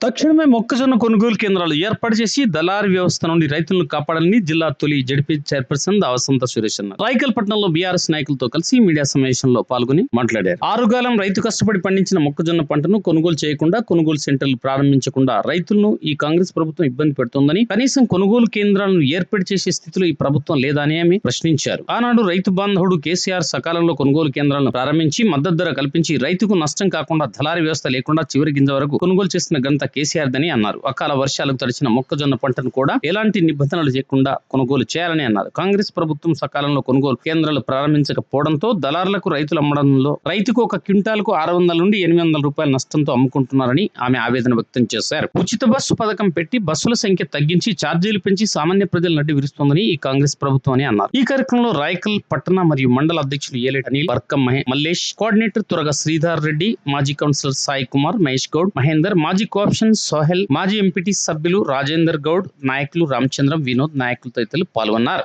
తక్షణమే మొక్కజొన్న కొనుగోలు కేంద్రాలు ఏర్పాటు చేసి దళారీ వ్యవస్థ నుండి రైతులను కాపాడాలని జిల్లా తొలి జడిపి చైర్పర్సన్ దావసంత సురేష్ అన్నారు. రాయకల్ పట్టణంలో బీఆర్ఎస్ నాయకులతో కలిసి మీడియా సమావేశంలో పాల్గొని మాట్లాడారు. ఆరుగాలం రైతు కష్టపడి పండించిన మొక్కజొన్న పంటను కొనుగోలు చేయకుండా కొనుగోలు సెంటర్లు ప్రారంభించకుండా రైతులను ఈ కాంగ్రెస్ ప్రభుత్వం ఇబ్బంది పెడుతోందని కనీసం కొనుగోలు కేంద్రాలను ఏర్పాటు చేసే స్థితిలో ఈ ప్రభుత్వం లేదని ఆమె ప్రశ్నించారు. ఆనాడు రైతు బాంధవుడు కేసీఆర్ సకాలంలో కొనుగోలు కేంద్రాలను ప్రారంభించి మద్దతు ధర కల్పించి రైతుకు నష్టం కాకుండా దళారీ వ్యవస్థ లేకుండా చివరి గింజ వరకు కొనుగోలు చేసిన గంత కేసీఆర్ దని అన్నారు. అకాల వర్షాలకు తడిచిన మొక్కజొన్న పంటను కూడా ఎలాంటి నిబంధనలు చేయకుండా కొనుగోలు చేయాలని అన్నారు. కాంగ్రెస్ ప్రభుత్వం సకాలంలో కొనుగోలు కేంద్రాలు ప్రారంభించకపోవడంతో దళారులకు రైతులు అమ్మడంలో రైతుకు ఒక క్వింటాల్కు ఆరు వందల నుండి ఎనిమిది వందల రూపాయల నష్టంతో అమ్ముకుంటున్నారని ఆమె ఆవేదన వ్యక్తం చేశారు. ఉచిత బస్సు పథకం పెట్టి బస్సుల సంఖ్య తగ్గించి ఛార్జీలు పెంచి సామాన్య ప్రజల నడ్డి విరుస్తోందని ఈ కాంగ్రెస్ ప్రభుత్వం అని అన్నారు. ఈ కార్యక్రమంలో రాయకల్ పట్టణ మరియు మండల అధ్యక్షులు ఏలేటి అనిల్ వర్కం మహే- మల్లేష్ కోఆర్డినేటర్ త్వరగా శ్రీధర్ రెడ్డి మాజీ కౌన్సిలర్ సాయి కుమార్ మహేష్ గౌడ్ మహేందర్ మాజీ కోఆప్షన్ సోహెల్ మాజీ ఎంపీటీ సభ్యులు రాజేందర్ గౌడ్ నాయకులు రామచంద్రం వినోద్ నాయకులు తదితరులు పాల్గొన్నారు.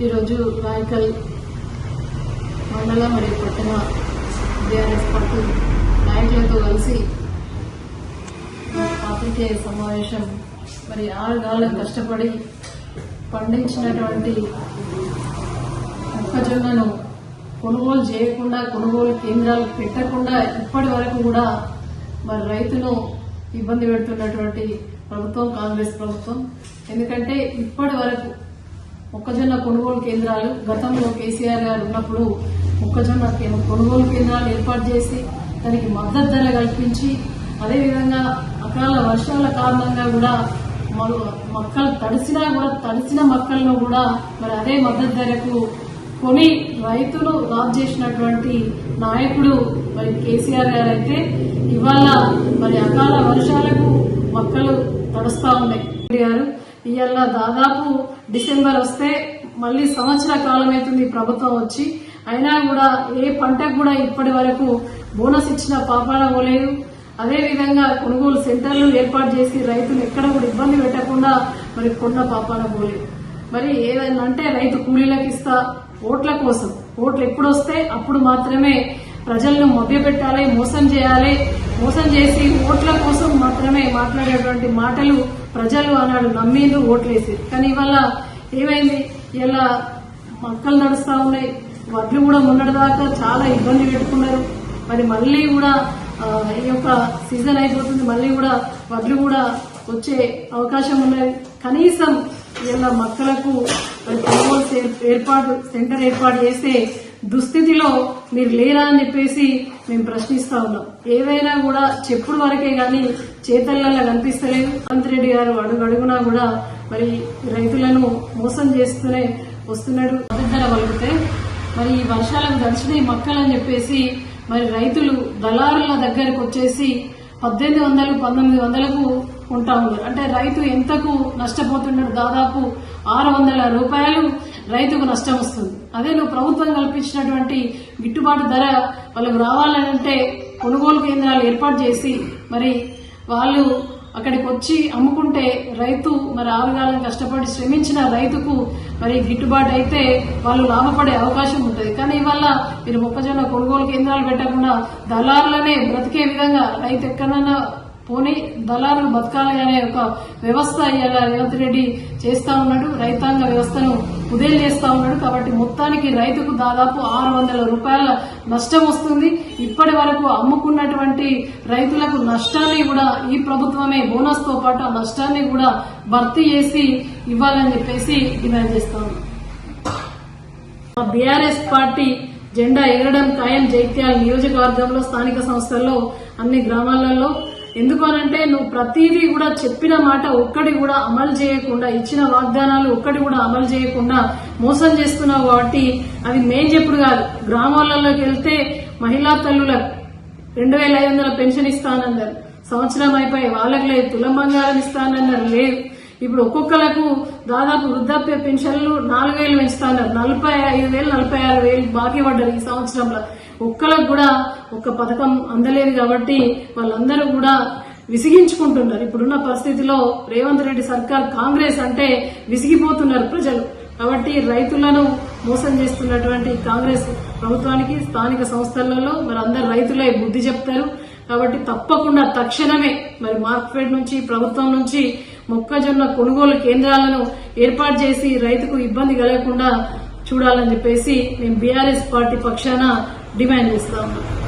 ఈరోజు రాయకల్ మండల మరియు పట్టణ బీఆర్ఎస్ పార్టీ నాయకులతో కలిసి పాత్రికేయ సమావేశం మరి ఆరు కాలం కష్టపడి పండించినటువంటి మొక్కజొన్నను కొనుగోలు చేయకుండా కొనుగోలు కేంద్రాలు పెట్టకుండా ఇప్పటి వరకు కూడా మరి రైతును ఇబ్బంది పెడుతున్నటువంటి ప్రభుత్వం కాంగ్రెస్ ప్రభుత్వం. ఎందుకంటే ఇప్పటి వరకు మొక్కజొన్న కొనుగోలు కేంద్రాలు గతంలో కేసీఆర్ గారు ఉన్నప్పుడు మొక్కజొన్న కొనుగోలు కేంద్రాలు ఏర్పాటు చేసి దానికి మద్దతు ధర కల్పించి అదేవిధంగా అకాల వర్షాల కారణంగా కూడా మక్కలు మొక్కలు తడిసినా కూడా తడిసిన మొక్కలను కూడా మరి అదే మద్దతు ధరకు కొని రైతులు రాబ్ చేసినటువంటి నాయకుడు మరి కేసీఆర్ గారు అయితే ఇవాళ మరి అకాల వర్షాలకు మొక్కలు తడుస్తా ఉన్నాయి. గారు ఇవాళ దాదాపు డిసెంబర్ వస్తే మళ్ళీ సంవత్సర కాలం అవుతుంది ప్రభుత్వం వచ్చి. అయినా కూడా ఏ పంటకు కూడా ఇప్పటి వరకు బోనస్ ఇచ్చిన పాపాన పోలేదు. అదే విధంగా కొనుగోలు సెంటర్లు ఏర్పాటు చేసి రైతులు ఎక్కడ కూడా ఇబ్బంది పెట్టకుండా మరి కొన్న పాపాన పోలేదు. మరి ఏదైనా అంటే రైతు కూలీలకు ఇస్తా ఓట్ల కోసం. ఓట్లు ఎప్పుడు వస్తే అప్పుడు మాత్రమే ప్రజలను మభ్యపెట్టాలి మోసం చేయాలి. మోసం చేసి ఓట్ల కోసం మాత్రమే మాట్లాడేటువంటి మాటలు ప్రజలు అన్నాడు నమ్మిండ్రు ఓట్లేసి. కానీ ఇవాళ ఏమైంది? ఇలా మొక్కలు నడుస్తా ఉన్నాయి. వడ్లు కూడా మొన్నటిదాకా చాలా ఇబ్బంది పెట్టుకున్నారు. మరి మళ్ళీ కూడా ఈ యొక్క సీజన్ అయిపోతుంది. మళ్ళీ కూడా వడ్లు కూడా వచ్చే అవకాశం ఉన్నది. కనీసం ఇలా మొక్కలకు ఏర్పాటు సెంటర్ ఏర్పాటు చేస్తే దుస్థితిలో మీరు లేరా అని చెప్పేసి మేము ప్రశ్నిస్తా ఉన్నాం. ఏవైనా కూడా చెప్పుడు వరకే గాని చేతల్లో కనిపిస్తలేదు. రెడ్డి గారు అడుగడుగునా కూడా మరి రైతులను మోసం చేస్తూనే వస్తున్నాడు. అభిధర వలిగితే మరి ఈ వర్షాలకు దర్శన మొక్కలని చెప్పేసి మరి రైతులు దళారుల దగ్గరకు వచ్చేసి పద్దెనిమిది వందలు పంతొమ్మిది వందలకు ఉంటా ఉన్నారు. అంటే రైతు ఎంతకు నష్టపోతున్నాడు? దాదాపు ఆరు వందల రూపాయలు రైతుకు నష్టం వస్తుంది. అదే నువ్వు ప్రభుత్వం కల్పించినటువంటి గిట్టుబాటు ధర వాళ్ళకు రావాలంటే కొనుగోలు కేంద్రాలు ఏర్పాటు చేసి మరి వాళ్ళు అక్కడికి వచ్చి అమ్ముకుంటే రైతు మరి ఆరుగాలం కష్టపడి శ్రమించిన రైతుకు మరి గిట్టుబాటు అయితే వాళ్ళు లాభపడే అవకాశం ఉంటుంది. కానీ ఇవాళ మీరు మొక్కజొన్న కొనుగోలు కేంద్రాలు పెట్టకుండా దళారులనే బ్రతికే విధంగా రైతు ఎక్కడైనా పోనీ దళారులు బతకాలి అనే ఒక వ్యవస్థ ఇలా రేవంత్ రెడ్డి చేస్తా ఉన్నాడు రైతాంగ వ్యవస్థను కుదేలు చేస్తా ఉన్నాడు కాబట్టి మొత్తానికి రైతుకు దాదాపు ఆరు వందల రూపాయల నష్టం వస్తుంది. ఇప్పటి వరకు అమ్ముకున్నటువంటి రైతులకు నష్టాన్ని కూడా ఈ ప్రభుత్వమే బోనస్తో పాటు ఆ నష్టాన్ని కూడా భర్తీ చేసి ఇవ్వాలని చెప్పేసి డిమాండ్ చేస్తాను బీఆర్ఎస్ పార్టీ జెండా ఎగరడం ఖాయం జైత్యాల నియోజకవర్గంలో స్థానిక సంస్థల్లో అన్ని గ్రామాలలో ఎందుకు అనంటే నువ్వు ప్రతిదీ కూడా చెప్పిన మాట ఒక్కటి కూడా అమలు చేయకుండా ఇచ్చిన వాగ్దానాలు ఒక్కటి కూడా అమలు చేయకుండా మోసం చేస్తున్నావు కాబట్టి అది మేం చెప్పుడు కాదు. గ్రామాలలోకి వెళ్తే మహిళా తల్లులకు రెండు వేల ఐదు వందల పెన్షన్ ఇస్తానన్నారు. సంవత్సరం అయిపోయి వాళ్ళకి లేదు. తులం బంగారం ఇస్తానన్నారు. లేదు. ఇప్పుడు ఒక్కొక్కలకు దాదాపు వృద్ధాప్య పెన్షన్లు నాలుగు వేలు పెంచుతున్నారు నలభై ఐదు వేలు నలభై ఆరు వేలు బాకీ పడ్డారు ఈ సంవత్సరంలో. ఒక్కలకు కూడా ఒక్క పథకం అందలేదు కాబట్టి వాళ్ళందరూ కూడా విసిగించుకుంటున్నారు. ఇప్పుడున్న పరిస్థితిలో రేవంత్ రెడ్డి సర్కార్ కాంగ్రెస్ అంటే విసిగిపోతున్నారు ప్రజలు. కాబట్టి రైతులను మోసం చేస్తున్నటువంటి కాంగ్రెస్ ప్రభుత్వానికి స్థానిక సంస్థలలో మరి అందరు రైతులే బుద్ధి చెప్తారు. కాబట్టి తప్పకుండా తక్షణమే మరి మార్కెట్ నుంచి ప్రభుత్వం నుంచి మొక్కజొన్న కొనుగోలు కేంద్రాలను ఏర్పాటు చేసి రైతుకు ఇబ్బంది కలగకుండా చూడాలని చెప్పేసి మేము బీఆర్ఎస్ పార్టీ పక్షాన డిమాండ్ చేస్తా ఉన్నాం.